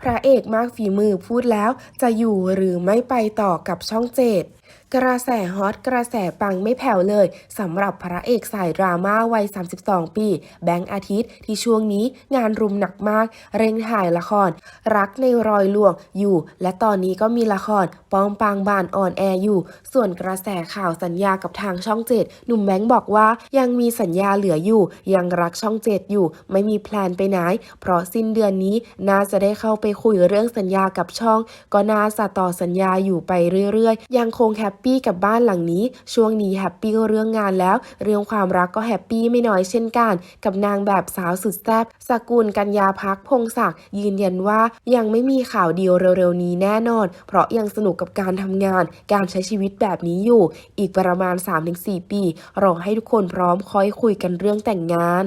พระเอกมากฝีมือพูดแล้วจะอยู่หรือไม่ไปต่อกับช่องเจ็ด กระแสฮอตกระแสปังไม่แผ่วเลยสำหรับพระเอกสายดราม่าวัย 32 ปี แบงค์อาทิตย์ที่ช่วงนี้งานรุมหนักมาก เร่งถ่ายละคร รักในรอยลวงอยู่ และตอนนี้ก็มีละครปองปางบานออนแอร์อยู่ ส่วนกระแสข่าวสัญญากับทางช่องเจ็ดหนุ่มแบงค์บอกว่ายังมีสัญญาเหลืออยู่ ยังรักช่องเจ็ดอยู่ ไม่มีแพลนไปไหน เพราะสิ้นเดือนนี้น่าจะได้เข้าไปคุยเรื่องสัญญากับช่อง ก็น่าจะต่อสัญญาอยู่ไปเรื่อยๆ ยังคงแฮปปี้กับบ้านหลังนี้ ช่วงนี้แฮปปี้เรื่องงานแล้ว เรื่องความรักก็แฮปปี้ไม่น้อยเช่นกัน กับนางแบบสาวสุดแซ่บสกุลกัญญาพักพงศักดิ์ยืนยันว่ายังไม่มีข่าวเดียวเร็วๆนี้แน่นอน เพราะยังสนุกกับการทำงาน การใช้ชีวิตแบบนี้อยู่ อีกประมาณ 3-4 ปี รอให้ทุกคนพร้อมค่อยคุยกันเรื่องแต่งงาน